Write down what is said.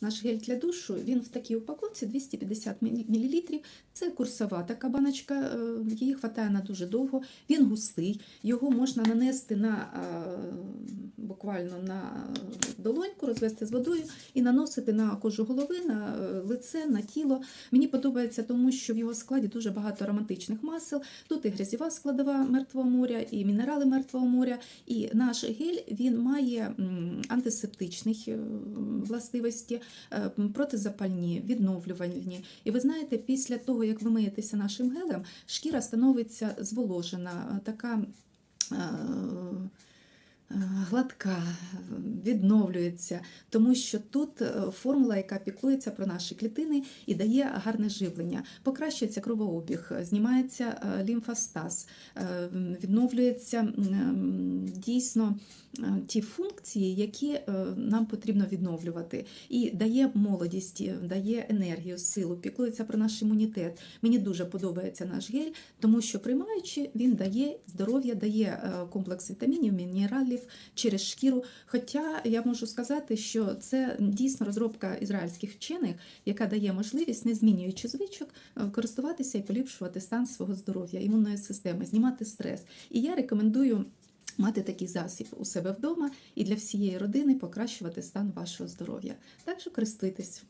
Наш гель для душу він в такій упаковці 250 мл. Це курсова така баночка, е, її хватає на дуже довго. Він густий, його можна нанести на е, буквально на долоньку, розвести з водою і наносити на кожу голови, на е, лице, на тіло. Мені подобається, тому що в його складі дуже багато ароматичних масел. Тут і грязєва складова мертвого моря, і мінерали мертвого моря. І наш гель він має антисептичні е, властивості, е, протизапальні, відновлювальні. І ви знаєте, після того, як ви миєтеся нашим гелем, шкіра становиться зволожена, така. Гладка, відновлюється, тому що тут е, формула, яка піклується про наші клітини і дає гарне живлення. Покращується кровообіг, знімається е, лімфостаз, е, відновлюється дійсно е, ті функції, які е, нам потрібно відновлювати, і дає молодість, е, дає енергію, силу, піклується про наш імунітет. Мені дуже подобається наш гель, тому що приймаючи, він дає здоров'я, дає е, комплекс вітамінів, мінералів через шкіру. Хоча я можу сказати, що це дійсно розробка ізраїльських вчених, яка дає можливість, не змінюючи звичок, е, користуватися і поліпшувати стан свого здоров'я, імунної системи, знімати стрес. І я рекомендую. Мати такий засіб у себе вдома і для всієї родини покращувати стан вашого здоров'я. Так що користуйтесь.